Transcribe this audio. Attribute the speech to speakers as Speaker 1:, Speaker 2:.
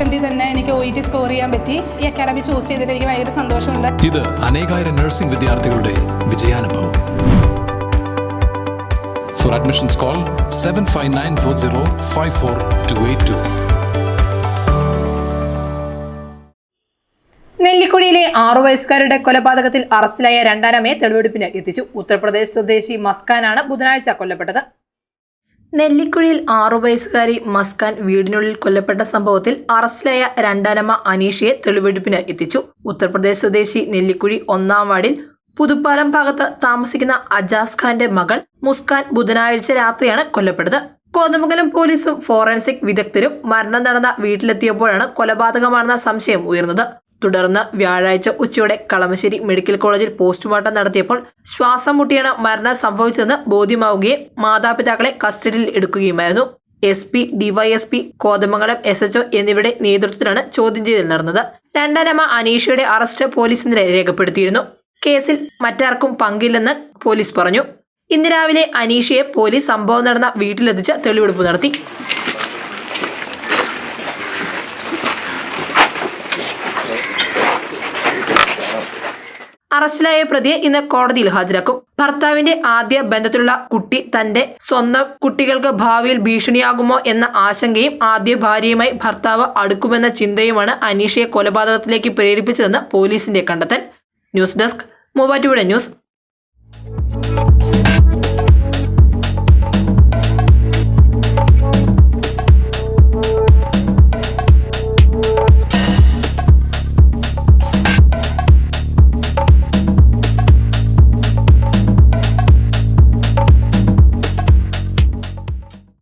Speaker 1: അറ്റംപ്റ്റിൽ തന്നെ എനിക്ക് O E T score ചെയ്യാൻ പറ്റി. ഈ അക്കാഡമി ചൂസ് ചെയ്തിട്ട് എനിക്ക് ഭയങ്കര സന്തോഷമുണ്ട്.
Speaker 2: ഇത് അനേകായിരം നഴ്സിംഗ് വിദ്യാർത്ഥികളുടെ വിജയാനുഭവം. For admissions call seven five nine four zero five four two eight two
Speaker 3: നെല്ലിക്കുഴിയിലെ ആറു വയസ്സുകാരുടെ കൊലപാതകത്തിൽ അറസ്റ്റിലായ രണ്ടാനമ്മയെ തെളിവെടുപ്പിന് എത്തിച്ചു. ഉത്തർപ്രദേശ് സ്വദേശി മസ്കാനാണ് ബുധനാഴ്ച കൊല്ലപ്പെട്ടത്. നെല്ലിക്കുഴിയിൽ ആറു വയസ്സുകാരി മസ്കാൻ വീടിനുള്ളിൽ കൊല്ലപ്പെട്ട സംഭവത്തിൽ അറസ്റ്റിലായ രണ്ടാനമ്മ അനീഷയെ തെളിവെടുപ്പിന് എത്തിച്ചു. ഉത്തർപ്രദേശ് സ്വദേശി നെല്ലിക്കുഴി ഒന്നാം വാർഡിൽ പുതുപ്പാലം ഭാഗത്ത് താമസിക്കുന്ന അജാസ് ഖാന്റെ മകൾ മുസ്കാൻ ബുധനാഴ്ച രാത്രിയാണ് കൊല്ലപ്പെട്ടത്. കോതമംഗലം പോലീസും ഫോറൻസിക് വിദഗ്ധരും മരണം നടന്ന വീട്ടിലെത്തിയപ്പോഴാണ് കൊലപാതകമാണെന്ന സംശയം ഉയർന്നത്. തുടർന്ന് വ്യാഴാഴ്ച ഉച്ചയോടെ കളമശ്ശേരി മെഡിക്കൽ കോളേജിൽ പോസ്റ്റ്മോർട്ടം നടത്തിയപ്പോൾ ശ്വാസം മുട്ടിയാണ് മരണം സംഭവിച്ചതെന്ന് ബോധ്യമാവുകയും മാതാപിതാക്കളെ കസ്റ്റഡിയിൽ എടുക്കുകയുമായിരുന്നു. S P DYSP Kothamangalam S HO എന്നിവരുടെ നേതൃത്വത്തിലാണ് ചോദ്യം ചെയ്യൽ നടന്നത്. രണ്ടാനമ്മ അനീഷയുടെ അറസ്റ്റ് പോലീസിനെതിരെ രേഖപ്പെടുത്തിയിരുന്നു. കേസിൽ മറ്റാർക്കും പങ്കില്ലെന്ന് പോലീസ് പറഞ്ഞു. ഇന്ന് രാവിലെ അനീഷയെ പോലീസ് സംഭവം നടന്ന വീട്ടിലെത്തിച്ച് തെളിവെടുപ്പ് നടത്തി. അറസ്റ്റിലായ പ്രതിയെ ഇന്ന് കോടതിയിൽ ഹാജരാക്കും. ഭർത്താവിന്റെ ആദ്യ ബന്ധത്തിലുള്ള കുട്ടി തന്റെ സ്വന്തം കുട്ടികൾക്ക് ഭാവിയിൽ ഭീഷണിയാകുമോ എന്ന ആശങ്കയും ആദ്യ ഭാര്യയുമായി ഭർത്താവ് അടുക്കുമെന്ന ചിന്തയുമാണ് അനീഷയെ കൊലപാതകത്തിലേക്ക് പ്രേരിപ്പിച്ചതെന്ന് പോലീസിന്റെ കണ്ടെത്തൽ. News desk Muvattupuzha news.